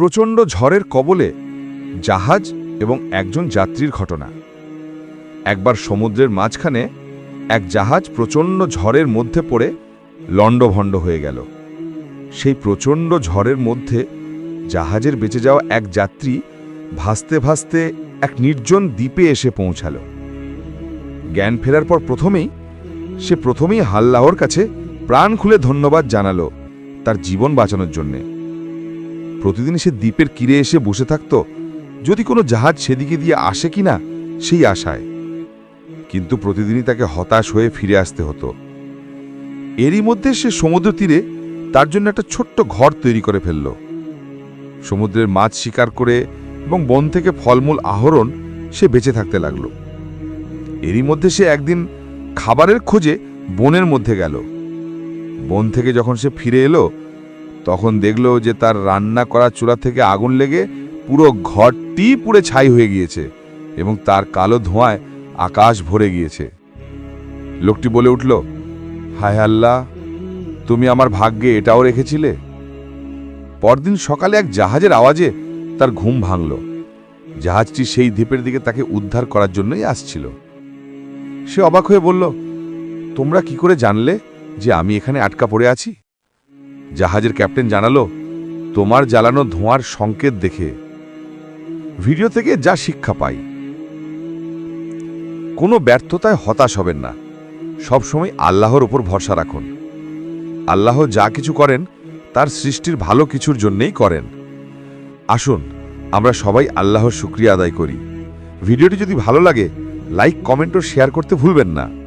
প্রচণ্ড ঝড়ের কবলে জাহাজ এবং একজন যাত্রীর ঘটনা। একবার সমুদ্রের মাঝখানে এক জাহাজ প্রচণ্ড ঝড়ের মধ্যে পড়ে লণ্ডভণ্ড হয়ে গেল। সেই প্রচণ্ড ঝড়ের মধ্যে জাহাজের বেঁচে যাওয়া এক যাত্রী ভাসতে ভাসতে এক নির্জন দ্বীপে এসে পৌঁছাল। জ্ঞান ফেরার পর প্রথমেই সে প্রথমেই হাল্লাহর কাছে প্রাণ খুলে ধন্যবাদ জানালো তার জীবন বাঁচানোর জন্যে। প্রতিদিন সে দ্বীপের কিরে এসে বসে থাকত। যদি কোনো জাহাজ সেদিকে দিয়ে আসে কিনা, সেই আশায়। কিন্তু প্রতিদিনই তাকে হতাশ হয়ে ফিরে আসতে হতো। এরই মধ্যে সে সমুদ্র তীরে তার জন্য একটা ছোট্ট ঘর তৈরি করে ফেলল। সমুদ্রের মাছ শিকার করে এবং বন থেকে ফলমূল আহরণ সে বেঁচে থাকতে লাগল। এরই মধ্যে সে একদিন খাবারের খোঁজে বনের মধ্যে গেল। বন থেকে যখন সে ফিরে এলো তখন দেখল যে তার রান্না করা চুলা থেকে আগুন লেগে পুরো ঘরটি পুড়ে ছাই হয়ে গিয়েছে এবং তার কালো ধোঁয়ায় আকাশ ভরে গিয়েছে। লোকটি বলে উঠল, হায় আল্লাহ, তুমি আমার ভাগ্যে এটাও রেখেছিলে? পরদিন সকালে এক জাহাজের আওয়াজে তার ঘুম ভাঙল। জাহাজটি সেই দ্বীপের দিকে তাকে উদ্ধার করার জন্যই আসছিল। সে অবাক হয়ে বলল, তোমরা কি করে জানলে যে আমি এখানে আটকা পড়ে আছি? জাহাজের ক্যাপ্টেন জানালো, তোমার জ্বালানো ধোঁয়ার সংকেত দেখে। ভিডিও থেকে যা শিক্ষা পাই। কোনো ব্যর্থতায় হতাশ হবেন না। সবসময় আল্লাহর উপর ভরসা রাখুন। আল্লাহ যা কিছু করেন, তার সৃষ্টির ভালো কিছুর জন্যেই করেন। আসুন, আমরা সবাই আল্লাহর শুক্রিয়া আদায় করি। ভিডিওটি যদি ভালো লাগে, লাইক, কমেন্ট ও শেয়ার করতে ভুলবেন না।